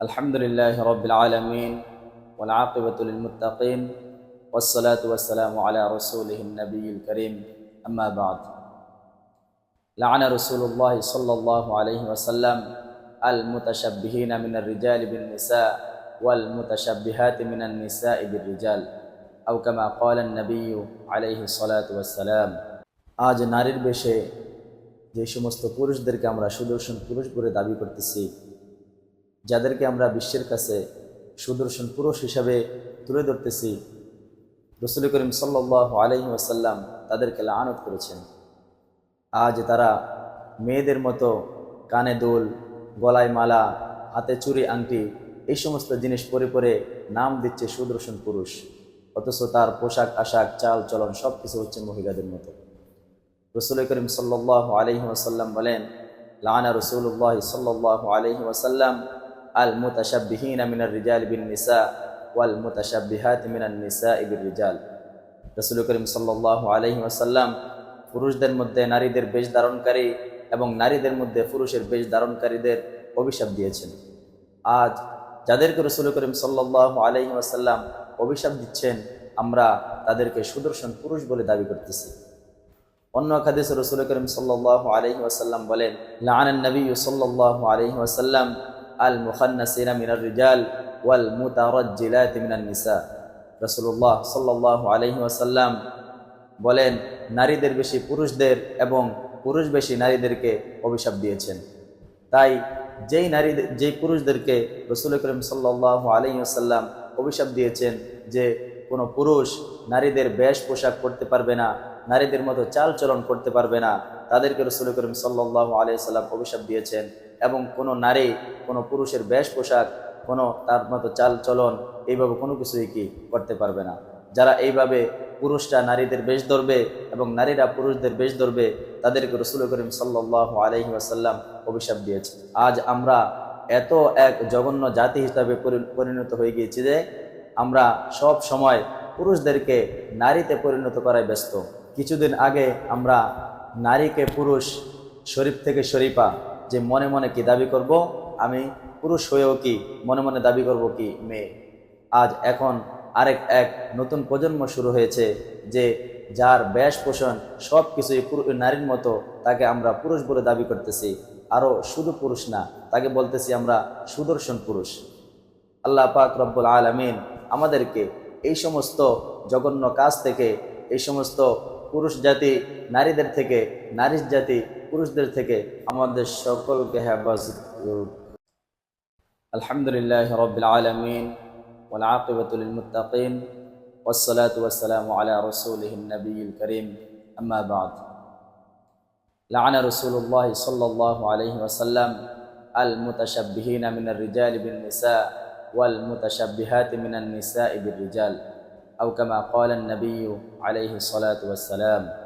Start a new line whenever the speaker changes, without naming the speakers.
الحمد لله رب العالمين والعاقبة للمتقين والصلاة والسلام على رسوله النبي الكريم أما بعد لعن رسول الله صلى الله عليه وسلم المتشبهين من الرجال بالنساء والمتشبهات من النساء بالرجال أو كما قال النبي عليه الصلاة والسلام আজ নারীর বেশে যে সমস্ত পুরুষদেরকে আমরা সুদর্শন পুরুষ বলে দাবি করতেছি যাদেরকে আমরা বিশ্বের কাছে সুদর্শন পুরুষ হিসাবে তুলে ধরতেছি, রসুল করিম সাল্লাহ আলহি আসাল্লাম তাদেরকে লানত করেছেন। আজ তারা মেয়েদের মতো কানে দুল, গলায় মালা, হাতে চুরি আংটি এই সমস্ত জিনিস পরে পরে নাম দিচ্ছে সুদর্শন পুরুষ। অথচ তার পোশাক, আশাক, চাল, চলন সব কিছু হচ্ছে মহিলাদের মতো। রসুল করিম সাল্লাহ আলহি ওসাল্লাম বলেন, লানা রসুল্লাহ সাল্লাহ আলহি ওসাল্লাম আল মুতাশাবিহীন মিনার রিজাল বিন নিসা ওয়াল মুতাশাবিহাত মিনান নিসা ইবির রিজাল। রসুল করিম সাল্লাহ আলহি ওসাল্লাম পুরুষদের মধ্যে নারীদের বেশ ধারণকারী এবং নারীদের মধ্যে পুরুষের বেশ ধারণকারীদের অভিশাপ দিয়েছেন। আজ যাদেরকে রসুল করিম সাল্লাহ আলহি ওসাল্লাম অভিশাপ দিচ্ছেন, আমরা তাদেরকে সুদর্শন পুরুষ বলে দাবি করতেছি। অন্য খাদিস রসুল করিম সাল্লাহ আলহি ওয়াসাল্লাম বলেন লান নবী সাল্লাহ আলহি ওয়াসাল্লাম আল মুখান্নাসিনা মিনার রিজাল ওয়াল নিসা আলহি ওয়াসাল্লাম বলেন, নারীদের বেশি পুরুষদের এবং পুরুষ বেশি নারীদেরকে অভিশাপ দিয়েছেন। তাই যেই নারী, যেই পুরুষদেরকে রসুল করিম সাল্লাহ আলহি আসাল্লাম অভিশাপ দিয়েছেন যে কোনো পুরুষ নারীদের বেশ পোশাক করতে পারবে না, নারীদের মতো চাল চলন করতে পারবে না, তাদেরকে রসুল করিম সাল্লাহ আলিয়াল্লাম অভিশাপ দিয়েছেন। এবং কোনো নারী, কোনো পুরুষের বেশ পোশাক, কোনো তার মতো চাল চলন এইভাবে কোনো কিছুই কি করতে পারবে না। যারা এইভাবে পুরুষরা নারীদের বেশ ধরবে এবং নারীরা পুরুষদের বেশ ধরবে, তাদেরকে রসুল করিম সাল্লাহ আলহি আসাল্লাম অভিশাপ দিয়েছে। আজ আমরা এত এক জঘন্য জাতি হিসাবে পরিণত হয়ে গিয়েছি যে আমরা সব সময় পুরুষদেরকে নারীতে পরিণত করায় ব্যস্ত। কিছুদিন আগে আমরা নারীকে পুরুষ শরীফ থেকে শরীফা যে মনে মনে কি দাবি করব? আমি পুরুষ হয়েও কি মনে মনে দাবি করব কি মেয়ে? আজ এখন আরেক এক নতুন প্রজন্ম শুরু হয়েছে যে যার ব্যাস পোষণ সব কিছুই নারীর মতো তাকে আমরা পুরুষ বলে দাবি করতেছি। আরও শুধু পুরুষ না, তাকে বলতেছি আমরা সুদর্শন পুরুষ। আল্লাহ পাক রব্বুল আলমিন আমাদেরকে এই সমস্ত জঘন্য কাজ থেকে, এই সমস্ত পুরুষ জাতি, নারীদের থেকে নারী জাতি পুরুষদের থেকে আমাদের সকলকে হেফাজত আলহামদুলিল্লাহ রবিল আলমিন والعاقبة للمتقين والصلاة والسلام على رسوله النبي الكريم أما بعد لعن رسول الله صلى الله عليه وسلم المتشبهين من الرجال بالنساء والمتشبهات من النساء بالرجال أو كما قال النبي عليه الصلاة والسلام